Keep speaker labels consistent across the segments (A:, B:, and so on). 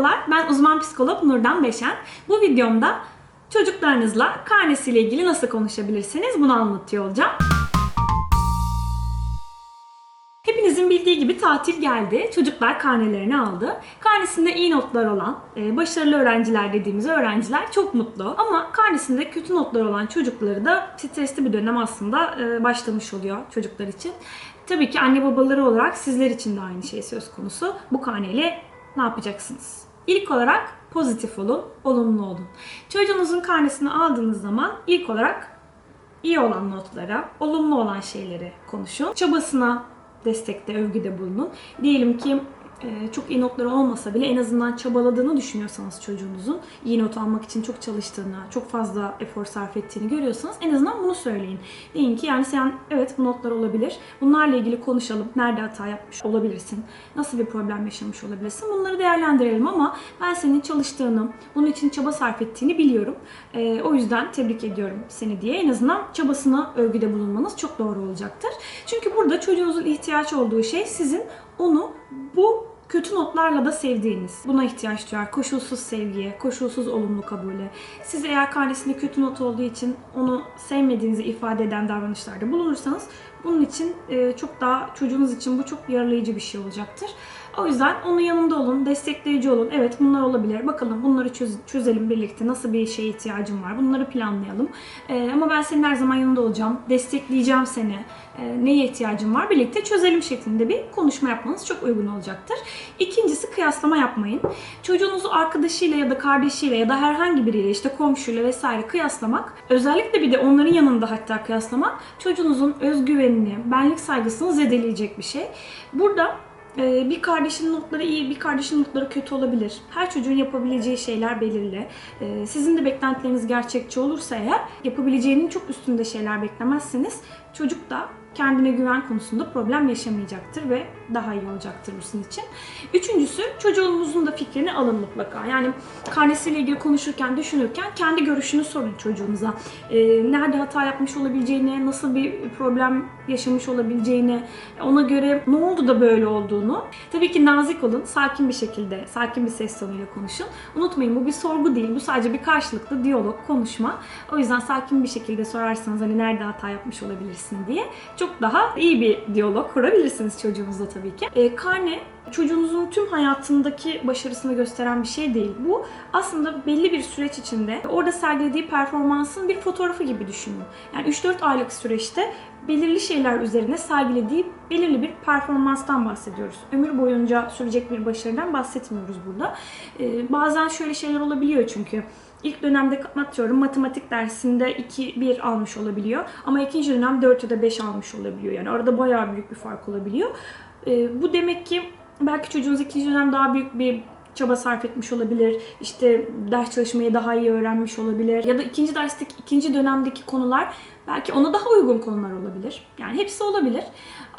A: Merhabalar, ben uzman psikolog Nurdan Beşen. Bu videomda çocuklarınızla karnesiyle ilgili nasıl konuşabilirsiniz bunu anlatıyor olacağım. Hepinizin bildiği gibi tatil geldi. Çocuklar karnelerini aldı. Karnesinde iyi notlar olan, e, başarılı öğrenciler dediğimiz öğrenciler çok mutlu. Ama karnesinde kötü notlar olan çocukları da stresli bir dönem aslında e, başlamış oluyor çocuklar için. Tabii ki anne babaları olarak sizler için de aynı şey söz konusu. Bu karneyle ne yapacaksınız? İlk olarak pozitif olun, olumlu olun. Çocuğunuzun karnesini aldığınız zaman ilk olarak iyi olan notlara, olumlu olan şeyleri konuşun. Çabasına destekte, övgüde bulunun. Diyelim ki çok iyi notları olmasa bile en azından çabaladığını düşünüyorsanız çocuğunuzun iyi not almak için çok çalıştığını, çok fazla efor sarf ettiğini görüyorsanız en azından bunu söyleyin. Deyin ki yani sen evet bu notlar olabilir. Bunlarla ilgili konuşalım. Nerede hata yapmış olabilirsin? Nasıl bir problem yaşamış olabilirsin? Bunları değerlendirelim ama ben senin çalıştığını, bunun için çaba sarf ettiğini biliyorum. E, o yüzden tebrik ediyorum seni diye en azından çabasına övgüde bulunmanız çok doğru olacaktır. Çünkü burada çocuğunuzun ihtiyaç olduğu şey sizin onu bu kötü notlarla da sevdiğiniz, buna ihtiyaç duyar. Koşulsuz sevgiye, koşulsuz olumlu kabule. Siz eğer karnesinde kötü not olduğu için onu sevmediğinizi ifade eden davranışlarda bulunursanız bunun için e, çok daha çocuğunuz için bu çok yararlayıcı bir şey olacaktır. O yüzden onun yanında olun, destekleyici olun. Evet bunlar olabilir. Bakalım bunları çöz- çözelim birlikte. Nasıl bir şeye ihtiyacım var? Bunları planlayalım. Ee, ama ben senin her zaman yanında olacağım. Destekleyeceğim seni. Ee, neye ihtiyacın var? Birlikte çözelim şeklinde bir konuşma yapmanız çok uygun olacaktır. İkincisi kıyaslama yapmayın. Çocuğunuzu arkadaşıyla ya da kardeşiyle ya da herhangi biriyle işte komşuyla vesaire kıyaslamak, özellikle bir de onların yanında hatta kıyaslamak çocuğunuzun özgüvenini, benlik saygısını zedeleyecek bir şey. Burada ee, bir kardeşin notları iyi, bir kardeşin notları kötü olabilir. Her çocuğun yapabileceği şeyler belirli. Ee, Sizin de beklentileriniz gerçekçi olursa eğer yapabileceğinin çok üstünde şeyler beklemezseniz çocuk da kendine güven konusunda problem yaşamayacaktır ve daha iyi olacaktır bu sizin için. Üçüncüsü çocuğunuzun da fikrini alın mutlaka. Yani karnesiyle ilgili konuşurken, düşünürken kendi görüşünü sorun çocuğunuza. Ee, nerede hata yapmış olabileceğini, nasıl bir problem yaşamış olabileceğini, ona göre ne oldu da böyle olduğunu. Tabii ki nazik olun, sakin bir şekilde, sakin bir ses tonuyla konuşun. Unutmayın bu bir sorgu değil, bu sadece bir karşılıklı diyalog, konuşma. O yüzden sakin bir şekilde sorarsanız hani nerede hata yapmış olabilirsin diye çok daha iyi bir diyalog kurabilirsiniz çocuğunuzla tabii ki. E, karne çocuğunuzun tüm hayatındaki başarısını gösteren bir şey değil. Bu aslında belli bir süreç içinde orada sergilediği performansın bir fotoğrafı gibi düşünün. Yani 3-4 aylık süreçte belirli şeyler üzerine sergilediği belirli bir performanstan bahsediyoruz. Ömür boyunca sürecek bir başarıdan bahsetmiyoruz burada. Ee, bazen şöyle şeyler olabiliyor çünkü. İlk dönemde atıyorum matematik dersinde 2-1 almış olabiliyor. Ama ikinci dönem 4 ya da 5 almış olabiliyor. Yani arada bayağı büyük bir fark olabiliyor. Ee, bu demek ki belki çocuğunuz ikinci dönem daha büyük bir çaba sarf etmiş olabilir. İşte ders çalışmayı daha iyi öğrenmiş olabilir. Ya da ikinci dersteki, ikinci dönemdeki konular belki ona daha uygun konular olabilir. Yani hepsi olabilir.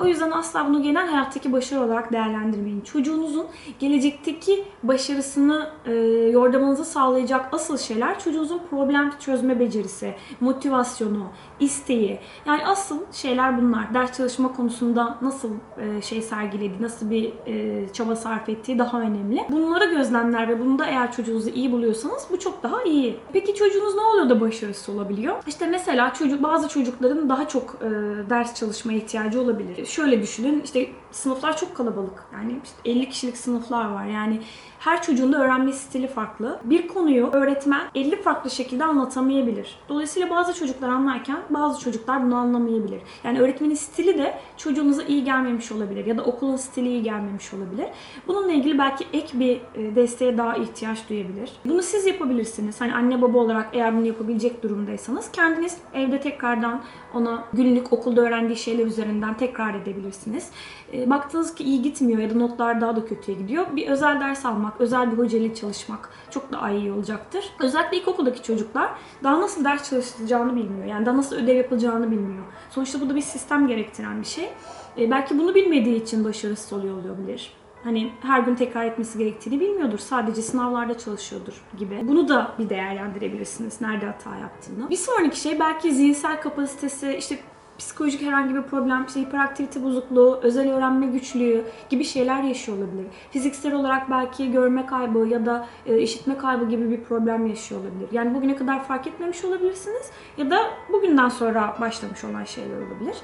A: O yüzden asla bunu genel hayattaki başarı olarak değerlendirmeyin. Çocuğunuzun gelecekteki başarısını e, yordamanızı sağlayacak asıl şeyler çocuğunuzun problem çözme becerisi, motivasyonu, isteği. Yani asıl şeyler bunlar. Ders çalışma konusunda nasıl e, şey sergiledi, nasıl bir e, çaba sarf ettiği daha önemli. Bunları gözlemler ve bunu da eğer çocuğunuzu iyi buluyorsanız bu çok daha iyi. Peki çocuğunuz ne oluyor da başarısız olabiliyor? İşte mesela çocuk bazı çocukların daha çok e, ders çalışmaya ihtiyacı olabilir. Şöyle düşünün işte sınıflar çok kalabalık. Yani işte 50 kişilik sınıflar var. Yani her çocuğun da öğrenme stili farklı. Bir konuyu öğretmen 50 farklı şekilde anlatamayabilir. Dolayısıyla bazı çocuklar anlarken bazı çocuklar bunu anlamayabilir. Yani öğretmenin stili de çocuğunuza iyi gelmemiş olabilir ya da okulun stili iyi gelmemiş olabilir. Bununla ilgili belki ek bir e, desteğe daha ihtiyaç duyabilir. Bunu siz yapabilirsiniz. Hani anne baba olarak eğer bunu yapabilecek durumdaysanız kendiniz evde tekrardan ona günlük okulda öğrendiği şeyler üzerinden tekrar edebilirsiniz. E, baktınız ki iyi gitmiyor ya da notlar daha da kötüye gidiyor. Bir özel ders almak, özel bir hocayla çalışmak çok daha iyi olacaktır. Özellikle ilkokuldaki çocuklar daha nasıl ders çalışılacağını bilmiyor. Yani daha nasıl ödev yapılacağını bilmiyor. Sonuçta bu da bir sistem gerektiren bir şey. E, belki bunu bilmediği için başarısız oluyor olabilir. Hani her gün tekrar etmesi gerektiğini bilmiyordur. Sadece sınavlarda çalışıyordur gibi. Bunu da bir değerlendirebilirsiniz. Nerede hata yaptığını. Bir sonraki şey belki zihinsel kapasitesi işte psikolojik herhangi bir problem, işte hiperaktivite bozukluğu, özel öğrenme güçlüğü gibi şeyler yaşıyor olabilir. Fiziksel olarak belki görme kaybı ya da e, işitme kaybı gibi bir problem yaşıyor olabilir. Yani bugüne kadar fark etmemiş olabilirsiniz ya da bugünden sonra başlamış olan şeyler olabilir.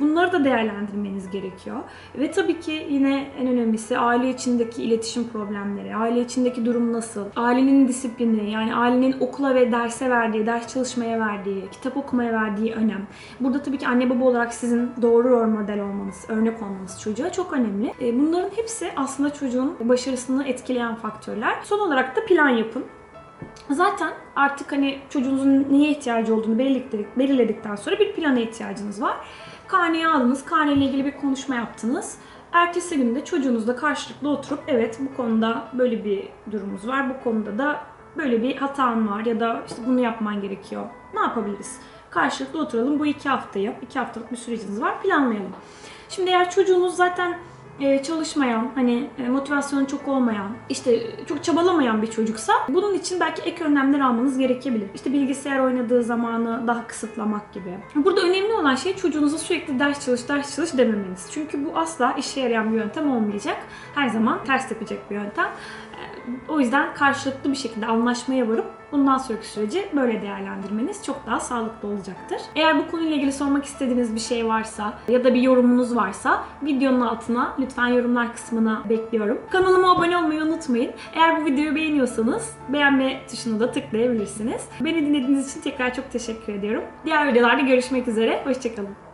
A: Bunları da değerlendirmeniz gerekiyor. Ve tabii ki yine en önemlisi aile içindeki iletişim problemleri, aile içindeki durum nasıl, ailenin disiplini, yani ailenin okula ve derse verdiği, ders çalışmaya verdiği, kitap okumaya verdiği önem. Burada tabii ki anne baba olarak sizin doğru rol model olmanız, örnek olmanız çocuğa çok önemli. E, Bunların hepsi aslında çocuğun başarısını etkileyen faktörler. Son olarak da plan yapın. Zaten artık hani çocuğunuzun neye ihtiyacı olduğunu belirledik- belirledikten sonra bir plana ihtiyacınız var. Karneyi aldınız, karneyle ilgili bir konuşma yaptınız. Ertesi günde çocuğunuzla karşılıklı oturup evet bu konuda böyle bir durumumuz var, bu konuda da böyle bir hatan var ya da işte bunu yapman gerekiyor. Ne yapabiliriz? Karşılıklı oturalım bu iki haftayı, iki haftalık bir süreciniz var planlayalım. Şimdi eğer çocuğunuz zaten e, çalışmayan, hani e, motivasyonu çok olmayan, işte çok çabalamayan bir çocuksa bunun için belki ek önlemler almanız gerekebilir. İşte bilgisayar oynadığı zamanı daha kısıtlamak gibi. Burada önemli olan şey çocuğunuza sürekli ders çalış, ders çalış dememeniz. Çünkü bu asla işe yarayan bir yöntem olmayacak. Her zaman ters yapacak bir yöntem. O yüzden karşılıklı bir şekilde anlaşmaya varıp bundan sonraki süreci böyle değerlendirmeniz çok daha sağlıklı olacaktır. Eğer bu konuyla ilgili sormak istediğiniz bir şey varsa ya da bir yorumunuz varsa videonun altına lütfen yorumlar kısmına bekliyorum. Kanalıma abone olmayı unutmayın. Eğer bu videoyu beğeniyorsanız beğenme tuşuna da tıklayabilirsiniz. Beni dinlediğiniz için tekrar çok teşekkür ediyorum. Diğer videolarda görüşmek üzere. Hoşçakalın.